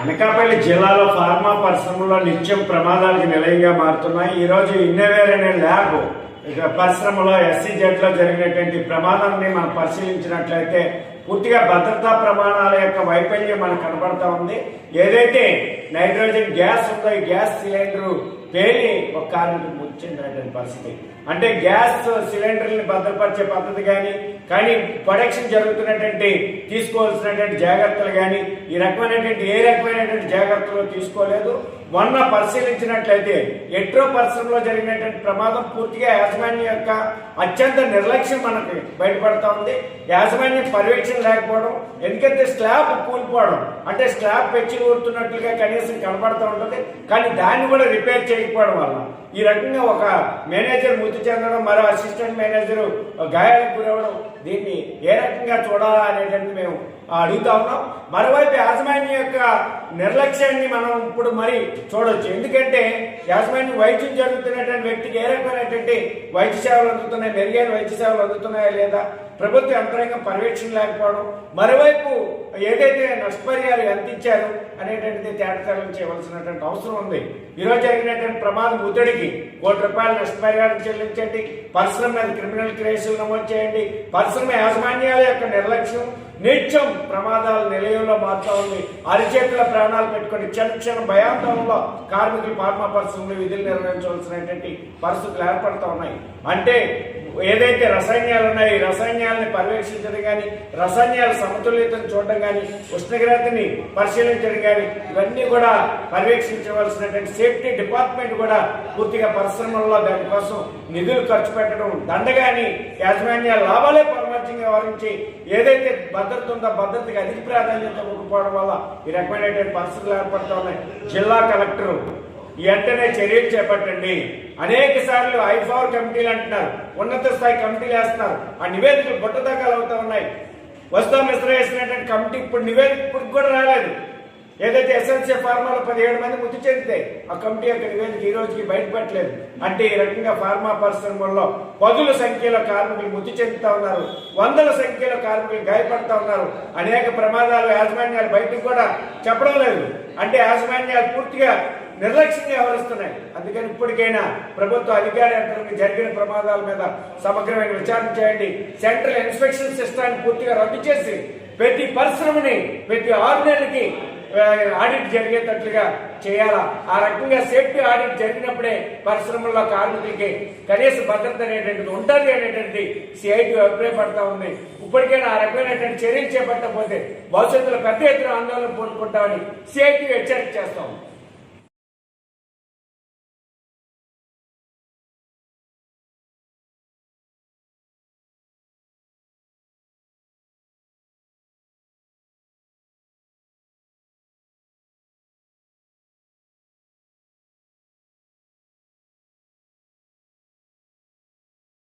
అనకాపల్లి జిల్లాలో ఫార్మా పరిశ్రమలో నిత్యం ప్రమాదాలకు నిలయంగా మారుతున్నాయి. ఈరోజు ఇన్నోవేర్ అనే ల్యాబ్ పరిశ్రమలో ఎస్సీ జెట్లో జరిగినటువంటి ప్రమాదాన్ని మనం పరిశీలించినట్లయితే పూర్తిగా భద్రతా ప్రమాణాల యొక్క వైఫల్యం మనకు కనబడతా ఉంది. ఏదైతే నైట్రోజన్ గ్యాస్ ఉందో ఈ గ్యాస్ సిలిండర్ పేలి ఒక కార్మికుడు మృతి చెందినటువంటి పరిస్థితి? అంటే గ్యాస్ సిలిండర్ని భద్రపరిచే పద్ధతి కానీ కానీ ప్రొడక్షన్ జరుగుతున్నటువంటి తీసుకోవాల్సినటువంటి జాగ్రత్తలు కానీ ఈ రకమైనటువంటి ఏ రకమైనటువంటి జాగ్రత్తలు తీసుకోలేదు? మొన్న పరిశీలించినట్లయితే ఎట్రో పరిశ్రమలో జరిగినటువంటి ప్రమాదం పూర్తిగా యాజమాన్యం యొక్క అత్యంత నిర్లక్ష్యం మనకి బయటపడతా ఉంది. యాజమాన్యం పర్యవేక్షణ లేకపోవడం ఎందుకంటే స్లాబ్ కూలిపోవడం అంటే స్లాబ్ పెంచి ఊరుతున్నట్లుగా కనీసం కనబడుతూ ఉంటుంది. కానీ దాన్ని కూడా రిపేర్ చేయకపోవడం వల్ల. ఈ రకంగా ఒక మేనేజర్ మృతి చెందడం మరో అసిస్టెంట్ మేనేజర్ గాయాలకు గురవడం దీన్ని ఏ రకంగా చూడాలా అనేటువంటి మేము అడుగుతా ఉన్నాం. మరోవైపు యాజమాన్యం యొక్క నిర్లక్ష్యాన్ని మనం ఇప్పుడు మరి చూడొచ్చు. ఎందుకంటే యాజమాన్యం వైద్యం జరుగుతున్నటువంటి వ్యక్తికి ఏ రకమైనటువంటి వైద్య సేవలు అందుతున్నాయి మెరుగైన వైద్య సేవలు అందుతున్నాయా లేదా? ప్రభుత్వ యంత్రాంగం పర్యవేక్షణ లేకపోవడం మరోవైపు ఏదైతే నష్టపరిహారం ఎంత ఇచ్చారు అనేటువంటిది తేటతెల్లం చేయవలసినటువంటి అవసరం ఉంది. ఈరోజు జరిగినటువంటి ప్రమాదం ఒత్తిడికి కోటి రూపాయల నష్టపరిహారం చెల్లించండి. పరిశ్రమ మీద క్రిమినల్ కేసులు నమోదు చేయండి. పరిశ్రమ యాజమాన్యాల యొక్క నిర్లక్ష్యం నిత్యం ప్రమాదాలు నిలయంలో మారుతా ఉంది. అరిచేతుల ప్రాణాలు పెట్టుకొని క్షణ క్షణ భయాందోళనలో కార్మికులు ఫార్మా పరిశ్రమలు విధులు నిర్వహించవలసినటువంటి పరిస్థితులు ఏర్పడుతూ ఉన్నాయి. అంటే ఏదైతే రసాయనాలు ఉన్నాయి ఈ రసాయనాలని పర్యవేక్షించడం కానీ రసాయనాల సమతుల్యతను చూడడం కానీ ఉష్ణోగ్రతని పరిశీలించడం కానీ ఇవన్నీ కూడా పర్యవేక్షించవలసినటువంటి సేఫ్టీ డిపార్ట్మెంట్ కూడా పూర్తిగా పరిశ్రమల్లో దానికోసం నిధులు ఖర్చు పెట్టడం దండగాని యాజమాన్య లాభాలే వ్యవహరించి ఏదైతే భద్రత ఉందో భద్రతకి అధిక ప్రాధాన్యత ఇవ్వకపోవడం వల్ల ఈ రకమైనటువంటి పరిస్థితులు ఏర్పడుతూ ఉన్నాయి. జిల్లా కలెక్టర్ వెంటనే చర్యలు చేపట్టండి. అనేక సార్లు ఐఫార్ కమిటీలు అంటున్నారు. ఉన్నత స్థాయి కమిటీలు వేస్తున్నారు. ఆ నివేదికలు బుట్టదాకాలు అవుతా ఉన్నాయి. వస్తా మిశ్ర వేసినటువంటి కమిటీ ఇప్పుడు నివేదిక ఇప్పుడు కూడా రాలేదు. ఏదైతే ఎస్ఎల్సీ ఫార్మాలో పదిహేడు మంది మృతి చెందితే ఆ కమిటీ యొక్క నివేదిక ఈ రోజుకి బయటపడలేదు. అంటే ఈ రకంగా ఫార్మా పరిశ్రమల్లో పదుల సంఖ్యలో కార్మికులు మృతి చెందుతా ఉన్నారు. వందల సంఖ్యలో కార్మికులు గాయపడతా ఉన్నారు. అనేక ప్రమాదాలు యాజమాన్యాలు బయటకు కూడా చెప్పడం లేదు. అంటే యాజమాన్యాలు పూర్తిగా నిర్లక్ష్యంగా వ్యవహరిస్తున్నాయి. అందుకని ఇప్పటికైనా ప్రభుత్వ అధికార యంత్రానికి జరిగిన ప్రమాదాల మీద సమగ్రమైన విచారణ చేయండి. సెంట్రల్ ఇన్స్పెక్షన్ సిస్టాన్ని పూర్తిగా రద్దు చేసి ప్రతి పరిశ్రమని ప్రతి ఆరు నెలలకి ఆడిట్ జరిగేటట్లుగా చేయాలా? ఆ రకంగా సేఫ్టీ ఆడిట్ జరిగినప్పుడే పరిశ్రమల్లో కార్మికులకి కనీస భద్రత అనేటువంటిది ఉంటుంది అనేటువంటి సిఐటి అభిప్రాయపడతా ఉంది. ఇప్పటికైనా ఆ రకమైనటువంటి చర్యలు చేపట్టకపోతే భవిష్యత్తులో పెద్ద ఎత్తున ఆందోళన పూనుకుంటామని సిఐటి హెచ్చరిక చేస్తాం